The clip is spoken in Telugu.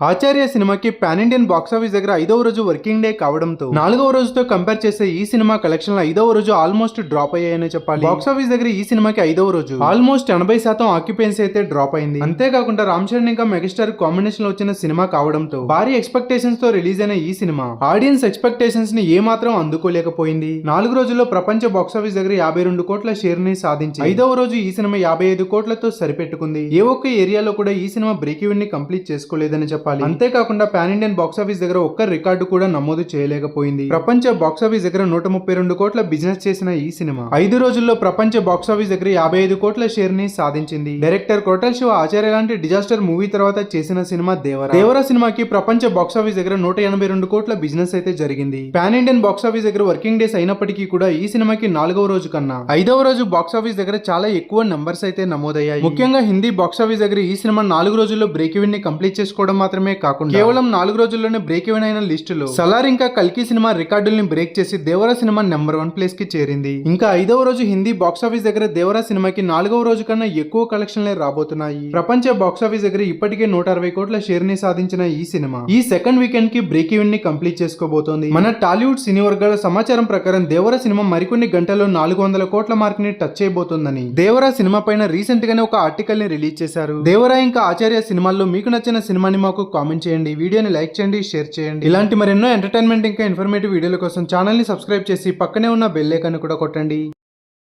ఆచార్య సినిమాకి పాన్ ఇండియన్ బాక్సాఫీస్ దగ్గర ఐదవ రోజు వర్కింగ్ డే కావడంతో నాలుగవ రోజుతో కంపేర్ చేస్తే ఈ సినిమా కలెక్షన్ ఐదవ రోజు ఆల్మోస్ట్ డ్రాప్ అయ్యాయని చెప్పాలి. బాక్సాఫీస్ దగ్గర ఈ సినిమాకి ఐదవ రోజు ఆల్మోస్ట్ ఎనభై శాతం ఆక్యుపెన్సీ అయితే డ్రాప్ అయింది. అంతేకాకుండా రామ్ చరణ్ ఇంకా మెగాస్టార్ కాంబినేషన్లో వచ్చిన సినిమా కావడంతో భారీ ఎక్స్పెక్టేషన్స్తో రిలీజ్ అయిన ఈ సినిమా ఆడియన్స్ ఎక్స్పెక్టేషన్స్ని ఏ మాత్రం అందుకోలేకపోయింది. నాలుగు రోజుల్లో ప్రపంచ బాక్సాఫీస్ దగ్గర యాభై రెండు కోట్ల షేర్ని సాధించి ఐదవ రోజు ఈ సినిమా యాభై ఐదు కోట్లతో సరిపెట్టుకుంది. ఏ ఒక్క ఏరియాలో కూడా ఈ సినిమా బ్రేక్ ఈవెన్ని కంప్లీట్ చేసుకోలేదని చెప్పాలి. అంతేకాకుండా పాన్ ఇండియన్ బాక్సాఫీస్ దగ్గర ఒక్క రికార్డు కూడా నమోదు చేయలేకపోయింది. ప్రపంచ బాక్సాఫీస్ దగ్గర నూట ముప్పై రెండు కోట్ల బిజినెస్ చేసిన ఈ సినిమా ఐదు రోజుల్లో ప్రపంచ బాక్సాఫీస్ దగ్గర యాభై ఐదు కోట్ల షేర్ని సాధించింది. డైరెక్టర్ కోటల్ శివ ఆచార్య లాంటి డిజాస్టర్ మూవీ తర్వాత చేసిన సినిమా దేవర. దేవరా సినిమాకి ప్రపంచ బాక్సాఫీస్ దగ్గర నూట ఎనభై రెండు కోట్ల బిజినెస్ అయితే జరిగింది. పాన్ ఇండియన్ బాక్సాఫీస్ దగ్గర వర్కింగ్ డేస్ అయినప్పటికీ కూడా ఈ సినిమాకి నాలుగవ రోజు కన్నా. ఐదవ రోజు బాక్సాఫీస్ దగ్గర చాలా ఎక్కువ నంబర్స్ అయితే నమోదయ్యాయి. ముఖ్యంగా హిందీ బాక్సాఫీస్ దగ్గర ఈ సినిమా నాలుగు రోజుల్లో బ్రేక్ ఈవెన్ని కంప్లీట్ చేసుకోవడం మాత్రం మాత్రమే కాకుండా కేవలం నాలుగు రోజుల్లోనే బ్రేక్ ఈవెన్ అయిన లిస్టులో సలార్ ఇంకా కల్కి సినిమా రికార్డుల్ని బ్రేక్ చేసి దేవరా సినిమా నెంబర్ వన్ ప్లేస్కి చేరింది. ఇంకా ఐదవ రోజు హిందీ బాక్సాఫీస్ దగ్గర దేవరా సినిమాకి నాలుగవ రోజు కన్నా ఎక్కువ కలెక్షన్లే రాబోతున్నాయి. ప్రపంచ బాక్సాఫీస్ దగ్గర ఇప్పటికే నూట అరవై కోట్ల షేర్ని సాధించిన ఈ సినిమా ఈ సెకండ్ వీకెండ్కి బ్రేక్ ఈవెన్ని కంప్లీట్ చేసుకోబోతోంది. మన టాలీవుడ్ సినీ వర్గాల సమాచారం ప్రకారం దేవరా సినిమా మరికొన్ని గంటల్లో నాలుగు వందల కోట్ల మార్క్ని టచ్ చేయబోతోందని దేవరా సినిమా పైన రీసెంట్ గానే ఒక ఆర్టికల్ని రిలీజ్ చేశారు. దేవరా ఇంకా ఆచార్య సినిమాల్లో మీకు నచ్చిన సినిమాని మాకు కామెంట్ చేయండి వీడియోని లైక్ చేయండి షేర్ చేయండి. ఇలాంటి మరెన్నో ఎంటర్టైన్మెంట్ ఇంకా ఇన్ఫర్మేటివ్ వీడియోల కోసం ఛానల్ని సబ్స్క్రైబ్ చేసి పక్కనే ఉన్న బెల్ ఐకాన్ కూడా కొట్టండి.